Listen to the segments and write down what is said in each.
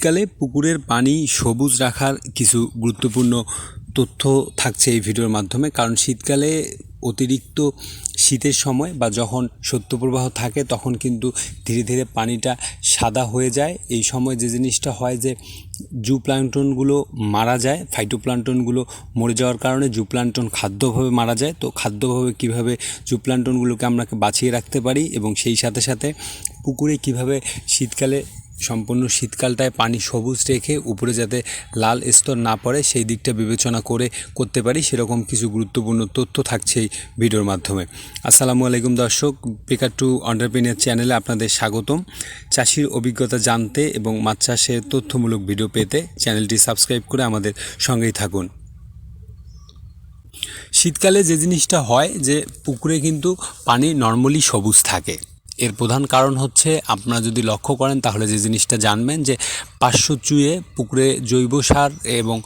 শীতকালে পুকুরের পানি সবুজ রাখার কিছু গুরুত্বপূর্ণ তথ্য থাকছে এই ভিডিওর মাধ্যমে। কারণ শীতকালে অতিরিক্ত শীতের সময় বা যখন শৈত্যপ্রবাহ থাকে, তখন কিন্তু ধীরে ধীরে পানিটা সাদা হয়ে যায়। এই সময় যে জিনিসটা হয় যে জু প্লান্টনগুলো মারা যায় ফাইটো ফাইটোপ্লান্টনগুলো মরে যাওয়ার কারণে জু প্লান্টন খাদ্যভাবে মারা যায়। তো খাদ্যভাবে কীভাবে জু প্লান্টনগুলোকে আমরা বাঁচিয়ে রাখতে পারি এবং সেই সাথে সাথে পুকুরে কীভাবে শীতকালে সম্পূর্ণ শীতকালটায় পানি সবুজ রেখে উপরে যাতে লাল স্তর না পড়ে, সেই দিকটা বিবেচনা করে করতে পারি। সেরকম কিছু গুরুত্বপূর্ণ তথ্য থাকছে এই ভিডিওর মাধ্যমে। আসসালামু আলাইকুম দর্শক বেকার টু অন্টারপ্রিনিয়ার চ্যানেলে আপনাদের স্বাগতম। চাষির অভিজ্ঞতা জানতে এবং মাছ চাষের তথ্যমূলক ভিডিও পেতে চ্যানেলটি সাবস্ক্রাইব করে আমাদের সঙ্গেই থাকুন। শীতকালে যে জিনিসটা হয় যে পুকুরে কিন্তু পানি নর্মালি সবুজ থাকে। এর প্রধান কারণ হচ্ছে আপনারা যদি লক্ষ্য করেন তাহলে যে জিনিসটা জানবেন যে পাঁচশো চুয়ে পুকুরে জৈব সার এবং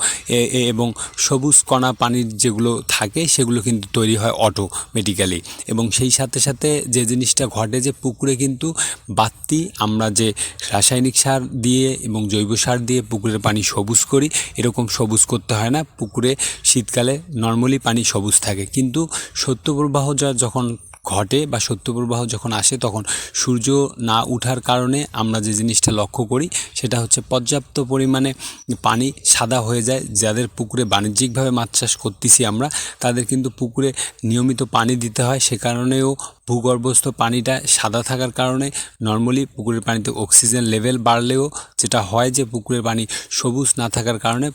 এবং সবুজ কণা পানির যেগুলো থাকে সেগুলো কিন্তু তৈরি হয় অটোমেটিক্যালি এবং সেই সাথে সাথে যে জিনিসটা ঘটে যে পুকুরে কিন্তু বাড়তি আমরা যে রাসায়নিক সার দিয়ে এবং জৈব সার দিয়ে পুকুরের পানি সবুজ করি, এরকম সবুজ করতে হয় না। পুকুরে শীতকালে নর্মালি পানি সবুজ থাকে। কিন্তু শৈত্যপ্রবাহ যখন ঘটে বা শৈত্যপ্রবাহ যখন আসে, তখন সূর্য না উঠার কারণে আমরা যে জিনিসটা লক্ষ্য করি, সেটা হচ্ছে পর্যাপ্ত পরিমাণে পানি সাদা হয়ে যায়। যাদের পুকুরে বাণিজ্যিকভাবে মাছ চাষ করতেছি আমরা, তাদের কিন্তু পুকুরে নিয়মিত পানি দিতে হয়। সে কারণেও ভূগর্ভস্থ পানিটা সাদা থাকার কারণে নর্মালি পুকুরের পানিতে অক্সিজেন লেভেল বাড়লেও যেটা হয় যে পুকুরের পানি সবুজ না থাকার কারণে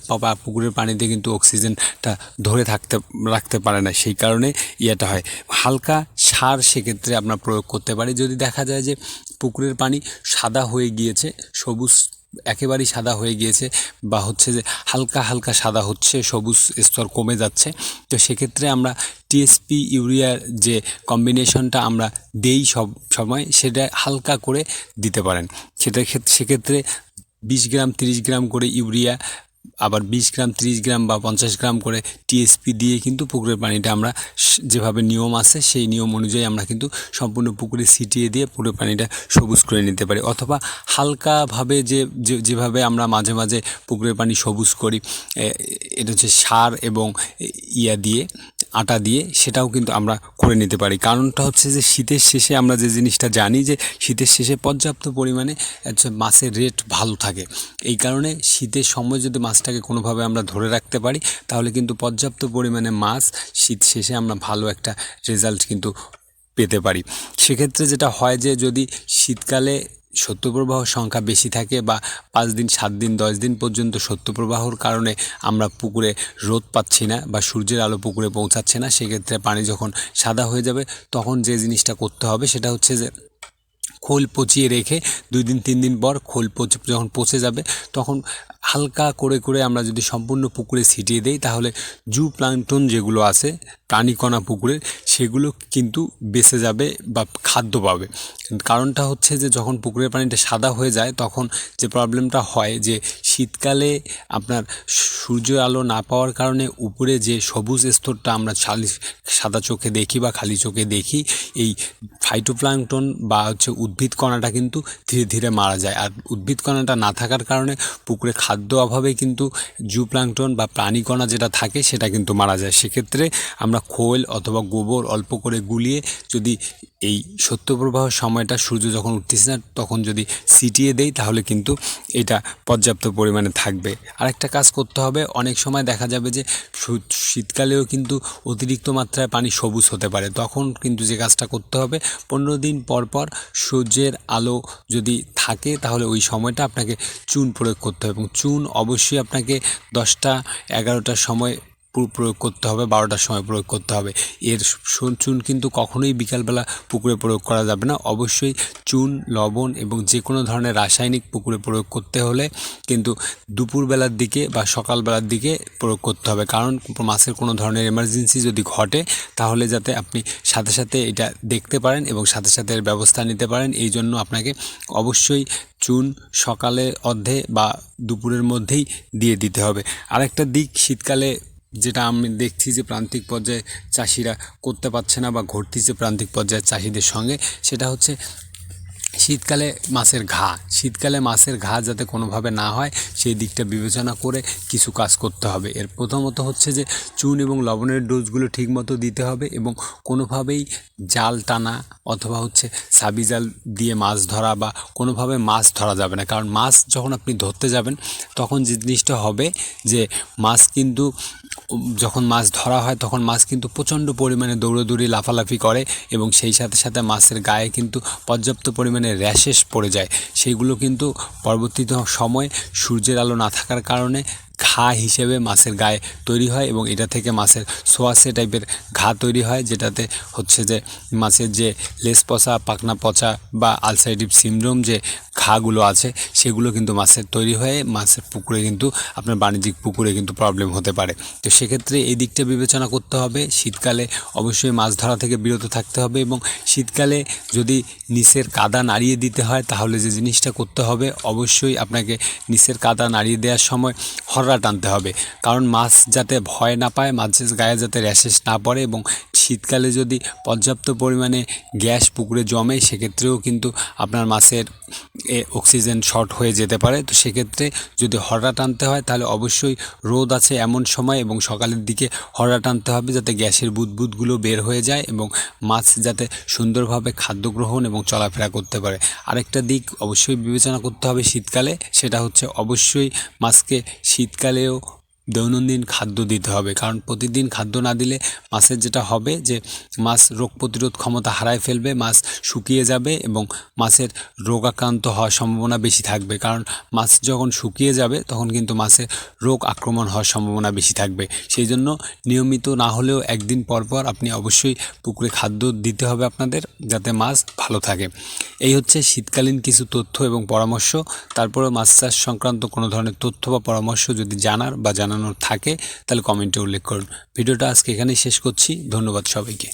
পুকুরের পানিতে কিন্তু অক্সিজেনটা ধরে থাকতে, রাখতে পারে না। সেই কারণে ইয়েটা হয়। হালকা সার সেক্ষেত্রে আমরা প্রয়োগ করতে পারি। যদি দেখা যায় যে পুকুরের পানি সাদা হয়ে গিয়েছে, সবুজ একেবারেই সাদা হয়ে গিয়েছে বা হচ্ছে যে হালকা হালকা সাদা হচ্ছে, সবুজ স্তর কমে যাচ্ছে, তো সেক্ষেত্রে আমরা টিএসপি ইউরিয়ার যে কম্বিনেশনটা আমরা দেই সব সময়, সেটা হালকা করে দিতে পারেন। সেটা ক্ষেত- সেক্ষেত্রে বিশ গ্রাম, তিরিশ গ্রাম করে ইউরিয়া আবার বিশ গ্রাম, তিরিশ গ্রাম বা পঞ্চাশ গ্রাম করে টিএসপি দিয়ে কিন্তু পুকুরের পানিটা আমরা যেভাবে নিয়ম আছে, সেই নিয়ম অনুযায়ী আমরা কিন্তু সম্পূর্ণ পুকুরে ছিটিয়ে দিয়ে পুকুরের পানিটা সবুজ করে নিতে পারি। অথবা হালকাভাবে যে- যেভাবে আমরা মাঝে মাঝে পুকুরের পানি সবুজ করি এটা হচ্ছে সার এবং ইয়া দিয়ে আটা দিয়ে সেটাও কিন্তু আমরা করে নিতে পারি। কারণটা হচ্ছে যে শীতের শেষে আমরা যে জিনিসটা জানি যে শীতের শেষে পর্যাপ্ত পরিমাণে হচ্ছে মাছের রেট ভালো থাকে। এই কারণে শীতের সময় যদি মাছটাকে কোনোভাবে আমরা ধরে রাখতে পারি, তাহলে কিন্তু পর্যাপ্ত পরিমাণে মাছ শীত শেষে আমরা ভালো একটা রেজাল্ট কিন্তু পেতে পারি। সেক্ষেত্রে যেটা হয় যে যদি শীতকালে শৈত্যপ্রবাহ সংখ্যা বেশি থাকে বা পাঁচ দিন, সাত দিন, দশ দিন পর্যন্ত শৈত্যপ্রবাহর কারণে আমরা পুকুরে রোদ পাচ্ছি না বা সূর্যের আলো পুকুরে পৌঁছাচ্ছে না, সেক্ষেত্রে পানি যখন সাদা হয়ে যাবে, তখন যে জিনিসটা করতে হবে সেটা হচ্ছে যে খোল পচিয়ে রেখে দুই দিন, তিন দিন পর খোল পচে যখন পচে যাবে, তখন হালকা করে করে আমরা যদি সম্পূর্ণ পুকুরে ছিটিয়ে দেই, তাহলে জু প্লাঙ্কটন যেগুলো আছে প্রাণীকণা পুকুরের সেগুলো কিন্তু বেঁচে যাবে বা খাদ্য পাবে। কারণটা হচ্ছে যে, যখন পুকুরের পানিটা সাদা হয়ে যায়, তখন যে প্রবলেমটা হয় যে, শীতকালে আপনার সূর্য আলো না পাওয়ার কারণে উপরে যে সবুজ স্তরটা আমরা সাদা চোখে দেখি বা খালি চোখে দেখি, এই ফাইটোপ্লাঙ্কটন বা হচ্ছে উদ্ভিদ কণাটা কিন্তু ধীরে ধীরে মারা যায়। আর উদ্ভিদ কণাটা না থাকার কারণে পুকুরে খাদ্য অভাবে কিন্তু জু প্লাঙ্কটন বা প্রাণীকণা যেটা থাকে সেটা কিন্তু মারা যায়। সেক্ষেত্রে আমরা খোল অথবা গোবর অল্প করে গুলিয়ে যদি এই সত্যপ্রবাহ সময়টা সূর্য যখন উঠতেছে না, তখন যদি সিটিয়ে দেই, তাহলে কিন্তু এটা পর্যাপ্ত পরিমাণে থাকবে। আরেকটা কাজ করতে হবে, অনেক সময় দেখা যাবে যে শীতকালেও কিন্তু অতিরিক্ত মাত্রায় পানি সবুজ হতে পারে। তখন কিন্তু যে কাজটা করতে হবে, পনেরো দিন পর পর সূর্যের আলো যদি থাকে, তাহলে ওই সময়টা আপনাকে চুন প্রয়োগ করতে হবে। এবং চুন অবশ্যই আপনাকে দশটা, এগারোটার সময় প্রয়োগ করতে হবে, বারোটার সময় প্রয়োগ করতে হবে। এর চুন কিন্তু কখনোই বিকালবেলা পুকুরে প্রয়োগ করা যাবে না। অবশ্যই চুন, লবণ এবং যে কোনো ধরনের রাসায়নিক পুকুরে প্রয়োগ করতে হলে কিন্তু দুপুরবেলার দিকে বা সকালবেলার দিকে প্রয়োগ করতে হবে। কারণ মাছের কোনো ধরনের এমার্জেন্সি যদি ঘটে, তাহলে যাতে আপনি সাথে সাথে এটা দেখতে পারেন এবং সাথে সাথে এর ব্যবস্থা নিতে পারেন। এই জন্য আপনাকে অবশ্যই চুন সকালে অর্ধে বা দুপুরের মধ্যেই দিয়ে দিতে হবে। আরেকটা দিক, শীতকালে যেটা আমি দেখছি যে প্রান্তিক পর্যায়ে চাষিরা করতে পারছে না বা ঘটতেছে প্রান্তিক পর্যায়ের চাষিদের সঙ্গে, সেটা হচ্ছে শীতকালে মাছের ঘা। শীতকালে মাছের ঘা যাতে কোনোভাবে না হয়, সেই দিকটা বিবেচনা করে কিছু কাজ করতে হবে। এর প্রথমত হচ্ছে যে চুন এবং লবণের ডোজগুলো ঠিকমতো দিতে হবে এবং কোনোভাবেই জাল টানা অথবা হচ্ছে সাবি জাল দিয়ে মাছ ধরা বা কোনোভাবে মাছ ধরা যাবে না। কারণ মাছ যখন আপনি ধরতে যাবেন, তখন যে জিনিসটা হবে যে মাছ কিন্তু যখন মাছ ধরা হয়, তখন মাছ কিন্তু প্রচণ্ড পরিমাণে দৌড়োদৌড়ি, লাফালাফি করে এবং সেই সাথে সাথে মাছের গায়ে কিন্তু পর্যাপ্ত পরিমাণে র্যাশেস পড়ে যায়। সেইগুলো কিন্তু পরবর্তীতে সময় সূর্যের আলো না থাকার কারণে ঘা হিসেবে মাছের গায়ে তৈরি হয় এবং এটা থেকে মাছের সোয়াশে টাইপের ঘা তৈরি হয়, যেটাতে হচ্ছে যে মাছের যে লেস পচা পাকনা পচা বা আলসাইটিভ সিমড্রোম যে ঘাগুলো আছে, সেগুলো কিন্তু মাছের তৈরি হয়ে মাছের পুকুরে কিন্তু, আপনার বাণিজ্যিক পুকুরে কিন্তু প্রবলেম হতে পারে। তো সেক্ষেত্রে এই দিকটা বিবেচনা করতে হবে। শীতকালে অবশ্যই মাছ ধরা থেকে বিরত থাকতে হবে এবং শীতকালে যদি নিচের কাদা নাড়িয়ে দিতে হয়, তাহলে যে জিনিসটা করতে হবে, অবশ্যই আপনাকে নিচের কাদা নাড়িয়ে দেওয়ার সময় হররা টানতে হবে। কারণ মাছ যাতে ভয় না পায় মাছের গায়ে যাতে র্যাশেস না পড়ে এবং শীতকালে যদি পর্যাপ্ত পরিমাণে গ্যাস পুকুরে জমে, সেক্ষেত্রেও কিন্তু আপনার মাছের, এ অক্সিজেন শর্ট হয়ে যেতে পারে। তো সেক্ষেত্রে যদি হররা টানতে হয়, তাহলে অবশ্যই রোদ আছে এমন সময় এবং সকালের দিকে হররা টানতে হবে যাতে গ্যাসের বুদবুদগুলো বের হয়ে যায় এবং মাছ যাতে সুন্দরভাবে খাদ্য গ্রহণ এবং চলাফেরা করতে পারে। আরেকটা দিক অবশ্যই বিবেচনা করতে হবে শীতকালে, সেটা হচ্ছে অবশ্যই মাছকে শীতকালেও দৈনন্দিন খাদ্য দিতে হবে। কারণ প্রতিদিন খাদ্য না দিলে মাছের যেটা হবে যে, মাছ রোগ প্রতিরোধ ক্ষমতা হারায় ফেলবে, মাছ শুকিয়ে যাবে এবং মাছের রোগাক্রান্ত হওয়ার সম্ভাবনা বেশি থাকবে। কারণ মাছ যখন শুকিয়ে যাবে, তখন কিন্তু মাছের রোগ আক্রমণ হওয়ার সম্ভাবনা বেশি থাকবে। সেই জন্য নিয়মিত না হলেও একদিন পর পর আপনি অবশ্যই পুকুরে খাদ্য দিতে হবে আপনাদের, যাতে মাছ ভালো থাকে। এই হচ্ছে শীতকালীন কিছু তথ্য এবং পরামর্শ। তারপরে মাছ চাষ সংক্রান্ত কোনো ধরনের তথ্য বা পরামর্শ যদি জানার বা জানানোর থাকে তাহলে কমেন্টে উল্লেখ করুন। ভিডিওটা আজকে এখানেই শেষ করছি। ধন্যবাদ সবাইকে।